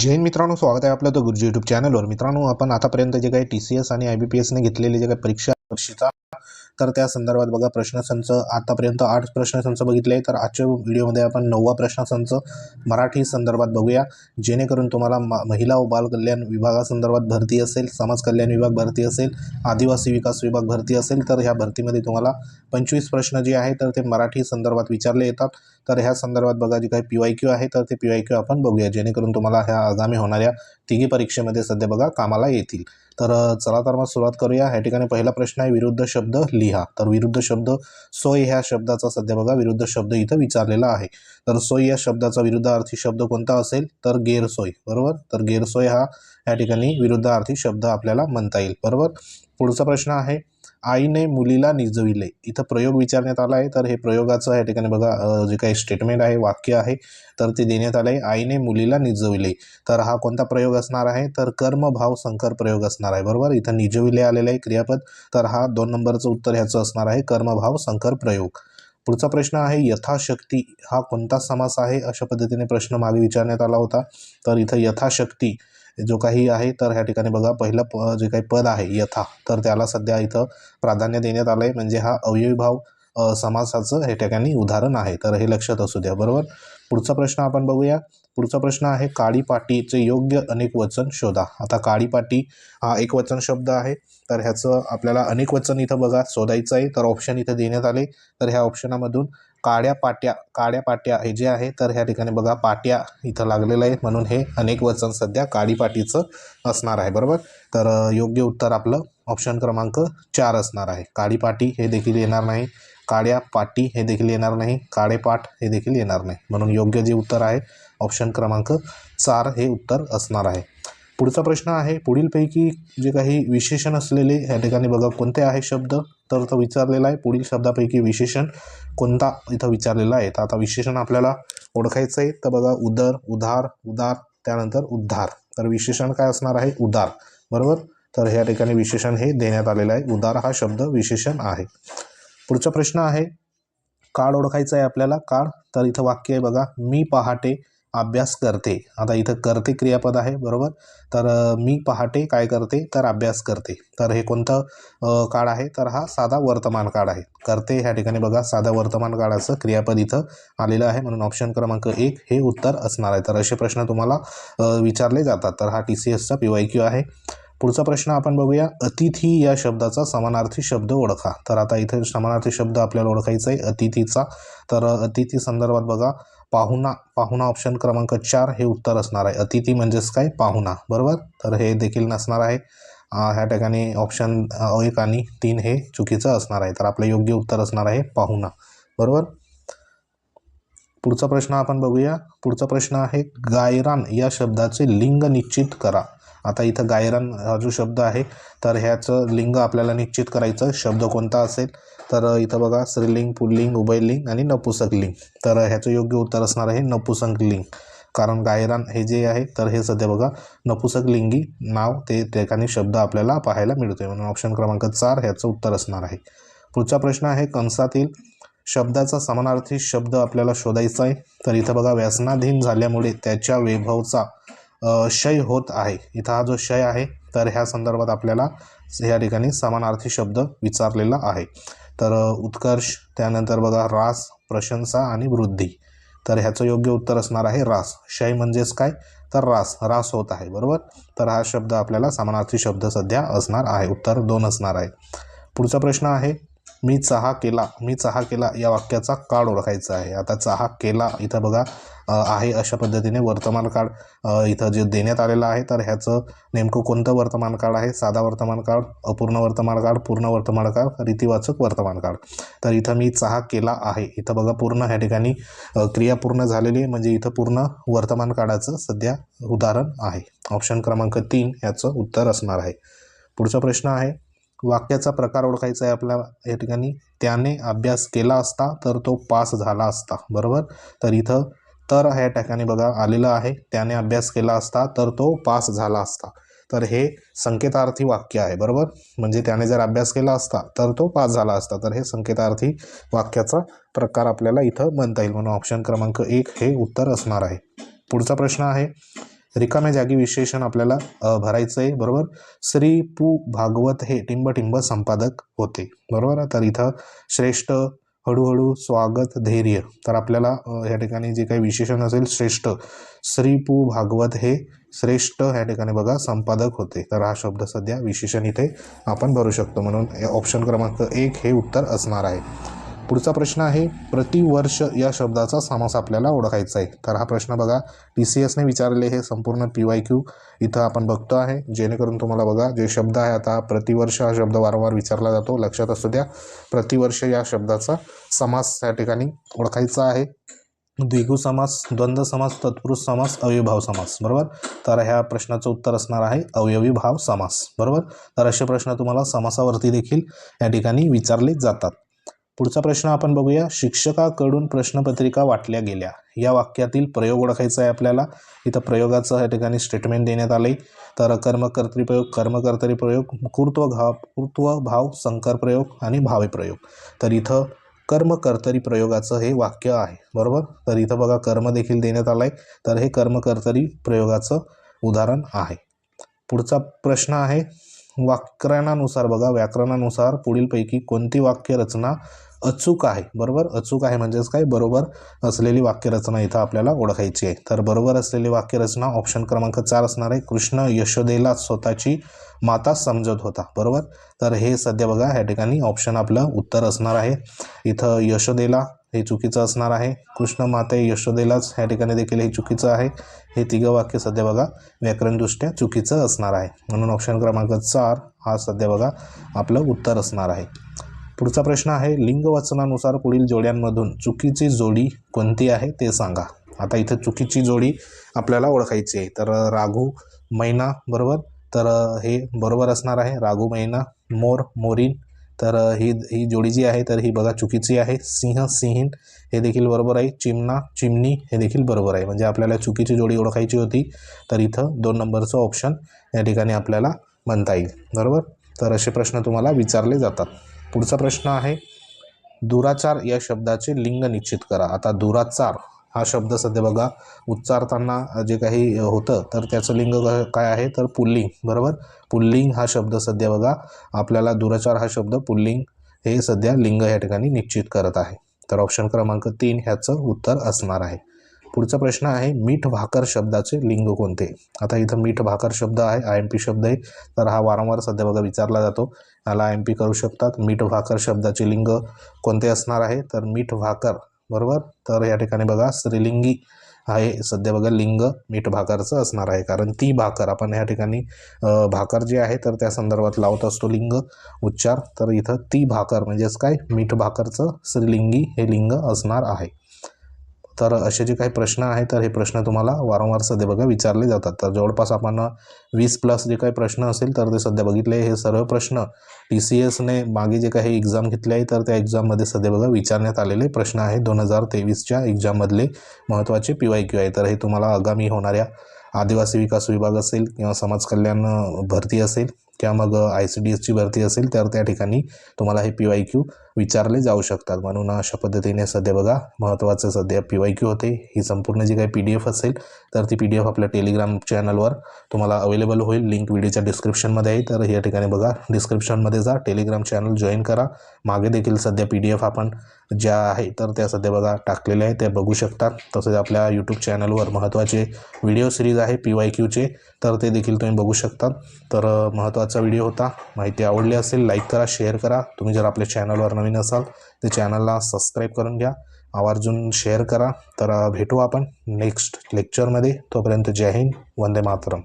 जैन मित्रांनो स्वागत आहे आपलं तर गुरुजी युट्यूब चॅनलवर मित्रांनो आपण आतापर्यंत जे काही टी सी एस आणि आय बी पी एसने घेतलेले जे काही परीक्षा परीक्षेचा तर त्या संदर्भात बघा प्रश्नसंच आतापर्यंत आठ प्रश्नसंच बघितले. तर आजच्या व्हिडिओमध्ये आपण नववा प्रश्नसंच मराठी संदर्भात बघूया. जेणेकरून तुम्हाला म महिला व बालकल्याण विभागासंदर्भात भरती असेल समाज कल्याण विभाग भरती असेल आदिवासी विकास विभाग भरती असेल तर ह्या भरतीमध्ये तुम्हाला पंचवीस प्रश्न जे आहे तर ते मराठी संदर्भात विचारले येतात. तर ह्या संदर्भात बघा जे काही पी वाय क्यू आहे तर ते पी वाय क्यू आपण बघूया. जेणेकरून तुम्हाला ह्या आगामी होणाऱ्या तिघी परीक्षेमध्ये सध्या बघा कामाला येतील. तर चला तर मग सुरुवात करूया. ह्या ठिकाणी पहिला प्रश्न आहे विरुद्ध शब्द लिहा. तर विरुद्ध शब्द सोय ह्या शब्दाचा सध्या बघा विरुद्ध शब्द इथं विचारलेला आहे. तर सोय या शब्दाचा विरुद्धार्थी शब्द कोणता असेल? तर गैरसोय. बरोबर? तर गैरसोय हा या ठिकाणी विरुद्धार्थी शब्द आपल्याला म्हणता येईल. बरोबर? पुढचा प्रश्न आहे आईने मुलीला निजविले. इथं प्रयोग विचारण्यात आला आहे. तर हे प्रयोगाचं या ठिकाणी बघा जे काही स्टेटमेंट आहे वाक्य आहे तर ते देण्यात आलं आहे आईने मुलीला निजविले. तर हा कोणता प्रयोग असणार आहे? तर कर्मभाव संकर प्रयोग असणार आहे. बरोबर? इथं निजविले आलेलं आहे क्रियापद. तर हा दोन नंबरचं उत्तर ह्याचं असणार आहे कर्मभाव संकर प्रयोग. पुढचा प्रश्न आहे यथाशक्ती हा कोणता समास आहे? अशा पद्धतीने प्रश्न मागे विचारण्यात आला होता. तर इथं यथाशक्ती जो काही आहे तर ह्या ठिकाणी बघा पहिलं प जे काही पद आहे यथा तर त्याला सध्या इथं प्राधान्य देण्यात आलं आहे म्हणजे हा अव्ययीभाव समासाचं हे ठिकाणी उदाहरण आहे. तर हे लक्षात असू द्या बरोबर? पुढचा प्रश्न आपण बघूया. पुढचा प्रश्न आहे काळी पाटीचे योग्य अनेक वचन शोधा. आता काळी पाटी हा एक वचन शब्द आहे तर ह्याचं आपल्याला अनेक वचन इथं बघा शोधायचं आहे. तर ऑप्शन इथं देण्यात आले. तर ह्या ऑप्शनामधून काळ्या पाट्या काळ्या पाट्या हे जे आहे तर ह्या ठिकाणी बघा पाट्या इथं लागलेलं आहे म्हणून हे अनेक वचन सध्या काळी पाटीचं असणार आहे बरोबर? तर योग्य उत्तर आपलं ऑप्शन क्रमांक चार असणार आहे. काळी पाटी हे देखील येणार नाही. काळ्या पाटी हे देखील येणार नाही. काळेपाट हे देखील येणार नाही. म्हणून योग्य जे उत्तर आहे ऑप्शन क्रमांक चार हे उत्तर असणार आहे. पुढचा प्रश्न आहे पुढीलपैकी जे काही विशेषण असलेले ह्या ठिकाणी बघा कोणते आहे शब्द? तर तो विचारलेला आहे पुढील शब्दापैकी विशेषण कोणता इथं विचारलेला आहे? तर आता विशेषण आपल्याला ओळखायचं आहे तर बघा उदर उधार उदार त्यानंतर उद्धार. तर विशेषण काय असणार आहे? उदार. बरोबर? तर ह्या ठिकाणी विशेषण हे देण्यात आलेलं आहे. उदार हा शब्द विशेषण आहे. पुढचा प्रश्न आहे काळ ओळखायचा आहे आपल्याला. काळ तर इथं वाक्य आहे बघा मी पहाटे अभ्यास करते. आता इथं करते क्रियापद आहे बरोबर? तर मी पहाटे काय करते? तर अभ्यास करते. तर हे कोणतं काळ आहे? तर हा साधा वर्तमान काळ आहे. करते ह्या ठिकाणी बघा साधा वर्तमान काळाचं क्रियापद इथं आलेलं आहे. म्हणून ऑप्शन क्रमांक एक हे उत्तर असणार आहे. तर असे प्रश्न तुम्हाला विचारले जातात. तर हा टी सी एसचा पी वाय क्यू आहे. पुढचा प्रश्न आपण बघूया. अतिथी या शब्दाचा समानार्थी शब्द ओळखा. तर आता इथे समानार्थी शब्द आपल्याला ओळखायचा आहे अतिथीचा. तर अतिथी संदर्भात बघा पाहुणा पाहुणा ऑप्शन क्रमांक चार हे उत्तर असणार आहे. अतिथी म्हणजेच काय? पाहुणा. बरोबर? तर हे देखील नसणार आहे. ह्या ठिकाणी ऑप्शन एक आणि तीन हे चुकीचं असणार आहे. तर आपलं योग्य उत्तर असणार आहे पाहुणा. बरोबर? पुढचा प्रश्न आपण बघूया. पुढचा प्रश्न आहे गायरान या शब्दाचे लिंग निश्चित करा. आता इथं गायरान हा जो शब्द आहे तर ह्याचं लिंग आपल्याला निश्चित करायचं. शब्द कोणता असेल? तर इथं बघा स्त्रीलिंग पुल्लिंग उभयलिंग आणि नपुसक लिंग तर ह्याचं योग्य उत्तर असणार आहे नपुसक लिंग कारण गायरान हे जे आहे तर हे सध्या बघा नपुसक लिंगी नाव ते ठिकाणी शब्द आपल्याला पाहायला मिळतोय. म्हणून ऑप्शन क्रमांक चार ह्याचं उत्तर असणार आहे. पुढचा प्रश्न आहे कंसातील शब्दाचा समानार्थी शब्द आपल्याला शोधायचा आहे. तर इथं बघा व्यसनाधीन झाल्यामुळे त्याच्या वैभवचा क्षय होत आहे. इथं हा जो क्षय आहे तर ह्या संदर्भात आपल्याला या ठिकाणी समानार्थी शब्द विचारलेला आहे. तर उत्कर्ष त्यानंतर बघा रास प्रशंसा आणि वृद्धी. तर ह्याचं योग्य उत्तर असणार आहे रास. क्षय म्हणजेच काय? तर रास. रास होत आहे बरोबर? तर हा शब्द आपल्याला समानार्थी शब्द सध्या असणार आहे. उत्तर दोन असणार आहे. पुढचा प्रश्न आहे मी चहा केला. मी चहा केला या वाक्याचा काळ ओळखायचा आहे. आता चहा केला. इथं बघा आहे अशा पद्धतीने वर्तमान काळ इथं जे देण्यात आलेलं आहे तर ह्याचं नेमकं कोणतं वर्तमान काळ आहे? साधा वर्तमान काळ अपूर्ण वर्तमान काळ पूर्ण वर्तमान काळ रीतिवाचक वर्तमान काळ. तर इथं मी चहा केला आहे. इथं बघा पूर्ण ह्या ठिकाणी क्रिया पूर्ण झालेली आहे. म्हणजे इथं पूर्ण वर्तमान काळाचं सध्या उदाहरण आहे. ऑप्शन क्रमांक तीन ह्याचं उत्तर असणार आहे. पुढचा प्रश्न आहे वाक्याचा प्रकार ओळखायचा आहे आपल्या या ठिकाणी. त्याने अभ्यास केला असता तर तो पास झाला असता. बरोबर? तर इथं तर ह्या ठिकाणी बघा आलेलं आहे. त्याने अभ्यास केला असता तर तो पास झाला असता. तर हे संकेतार्थी वाक्य आहे बरोबर? म्हणजे त्याने जर अभ्यास केला असता तर तो पास झाला असता. तर हे संकेतार्थी वाक्याचा प्रकार आपल्याला इथं म्हणता येईल. म्हणून ऑप्शन क्रमांक एक हे उत्तर असणार आहे. पुढचा प्रश्न आहे. रिकाम्या जागी विशेषण आपल्याला भरायचं आहे बरोबर? श्री पू भागवत हे टिंब टिंब संपादक होते बरोबर? तर इथं श्रेष्ठ हळूहळू स्वागत धैर्य. तर आपल्याला ह्या या ठिकाणी जे काही विशेषण असेल श्रेष्ठ. श्री पू भागवत हे श्रेष्ठ ह्या ठिकाणी बघा संपादक होते. तर हा शब्द सध्या विशेषण इथे आपण भरू शकतो. म्हणून ऑप्शन क्रमांक एक हे उत्तर असणार आहे. पुढचा प्रश्न आहे प्रतिवर्ष या शब्दाचा समास आपल्याला ओळखायचा आहे. तर हा प्रश्न बघा टी सी एसने विचारले हे संपूर्ण पी वाय क्यू इथं आपण बघतो आहे. जेणेकरून तुम्हाला बघा जे शब्द आहे आता प्रतिवर्ष हा शब्द वारंवार विचारला जातो. लक्षात असू द्या प्रतिवर्ष या शब्दाचा समास या ठिकाणी ओळखायचा आहे. द्विगु समास द्वंद्व समास तत्पुरुष समास अव्यभाव समास बरोबर? तर ह्या प्रश्नाचं उत्तर असणार आहे अवयवी भाव समास बरोबर? तर असे प्रश्न तुम्हाला समासावरती देखील या ठिकाणी विचारले जातात. पुढचा प्रश्न आपण बघूया. शिक्षकाकडून प्रश्नपत्रिका वाटल्या गेल्या. या वाक्यातील प्रयोग ओळखायचा आहे आपल्याला. इथं प्रयोगाचं या ठिकाणी स्टेटमेंट देण्यात आले तर कर्मकर्तरी प्रयोग कर्मकर्तरी प्रयोग कुर्त्व घाव कुर्त्व भाव संकर प्रयोग आणि भावे प्रयोग. तर इथं कर्मकर्तरी प्रयोगाचं हे वाक्य आहे. बरोबर? तर इथं बघा कर्म देखील देण्यात आलं आहे तर हे कर्मकर्तरी प्रयोगाचं उदाहरण आहे. पुढचा प्रश्न आहे. व्याकरणानुसार बघा व्याकरणानुसार पुढीलपैकी कोणती वाक्यरचना अचूक आहे? बरोबर? अचूक आहे म्हणजेच काय? बरोबर असलेली वाक्यरचना इथं आपल्याला ओळखायची आहे. तर बरोबर असलेली वाक्यरचना ऑप्शन क्रमांक चार असणार आहे. कृष्ण यशोदेला स्वतःची माता समजत होता. बरोबर? तर हे सध्या बघा ह्या ठिकाणी ऑप्शन आपलं उत्तर असणार आहे. इथं यशोदेला हे चुकीचं असणार आहे. कृष्ण माते यशोदेलाच ह्या ठिकाणी देखील हे चुकीचं आहे. हे तिघं वाक्य सध्या बघा व्याकरणदृष्ट्या चुकीचं असणार आहे. म्हणून ऑप्शन क्रमांक चार हा सध्या बघा आपलं उत्तर असणार आहे. पुढचा प्रश्न आहे लिंगवचनानुसार पुढील जोड्यांमधून चुकीची जोडी कोणती आहे ते सांगा. आता इथं चुकीची जोडी आपल्याला ओळखायची आहे. तर राघू मैना बरोबर तर हे बरोबर असणार आहे. राघू मैना मोर मोरीन तर ही ही जोडी जी आहे तर ही बघा चुकीची आहे. सिंह सिंहीन हे देखील बरोबर आहे. चिमणा चिमणी हे देखील बरोबर आहे. म्हणजे आपल्याला चुकीची जोडी ओळखायची होती तर इथं दोन नंबरचं ऑप्शन या ठिकाणी आपल्याला म्हणता येईल. बरोबर? तर असे प्रश्न तुम्हाला विचारले जातात. पुढचा प्रश्न आहे दुराचार या शब्दाचे लिंग निश्चित करा. आता दुराचार हा शब्द सध्या बघा उच्चारताना जे काही होतं तर त्याचं लिंग काय आहे? तर पुल्लिंग बरोबर? पुल्लिंग हा शब्द सध्या बघा आपल्याला दुराचार हा शब्द पुल्लिंग हे सध्या लिंग या ठिकाणी निश्चित करत आहे. तर ऑप्शन क्रमांक तीन ह्याचं उत्तर असणार आहे. पुढचा प्रश्न आहे मीठ भाकर शब्दाचे लिंग कोणते? आता इथं मीठ भाकर शब्द आहे आय एम पी शब्द आहे तर हा वारंवार सध्या बघा विचारला जातो. याला आय एम पी करू शकतात. मीठ भाकर शब्दाचे लिंग कोणते असणार आहे? तर मीठ भाकर बरोबर? तर या ठिकाणी बघा स्त्रीलिंगी आहे. सध्या बघा लिंग मीठ भाकरचं असणार आहे. कारण ती भाकर आपण या ठिकाणी भाकर जी आहे तर त्या संदर्भात लावत असतो लिंग उच्चार. तर इथं ती भाकर म्हणजेच काय? मीठ भाकरचं स्त्रीलिंगी हे लिंग असणार आहे. तर असे जे काही प्रश्न आहेत तर हे प्रश्न तुम्हाला वारंवार सध्या बघा विचारले जातात. तर जवळपास आपण वीस प्लस जे काही प्रश्न असेल तर ते सध्या बघितले. हे सर्व प्रश्न टी सी एसने मागे जे काही एक्झाम घेतले आहे तर त्या एक्झाममध्ये सध्या बघा विचारण्यात आलेले प्रश्न आहे दोन हजार तेवीसच्या एक्झाममधले महत्त्वाचे पी वाय क्यू आहे. तर हे तुम्हाला आगामी होणाऱ्या आदिवासी विकास विभाग असेल किंवा समाज कल्याण भरती असेल किंवा मग आय सी डी एसची भरती असेल तर त्या ठिकाणी तुम्हाला हे पी वाय क्यू विचारले जाऊ शकतात. म्हणून अशा पद्धतीने सध्या बघा महत्त्वाचं सध्या पी वाय क्यू होते. ही संपूर्ण जी काही पी डी एफ असेल तर ती पी डी एफ आपल्या टेलिग्राम चॅनलवर तुम्हाला अवेलेबल होईल. लिंक व्हिडिओच्या डिस्क्रिप्शनमध्ये आहे. तर या ठिकाणी बघा डिस्क्रिप्शनमध्ये जा टेलिग्राम चॅनल जॉईन करा. मागे देखील सध्या पी डी एफ आपण ज्या आहे तर त्या सध्या बघा टाकलेल्या आहेत. त्या बघू शकतात. तसेच आपल्या यूट्यूब चॅनलवर महत्त्वाचे व्हिडिओ सिरीज आहे पी वाय क्यूचे तर ते देखील तुम्ही बघू शकता तर महत्त्वाचा व्हिडिओ होता. माहिती आवडली असेल लाईक करा शेअर करा. तुम्ही जर आपल्या चॅनलवर नवीन असाल तर चॅनलला सबस्क्राईब करून घ्या. आवर्जून शेअर करा. तर भेटू आपण नेक्स्ट लेक्चरमध्ये तोपर्यंत जय हिंद. वंदे मातरम.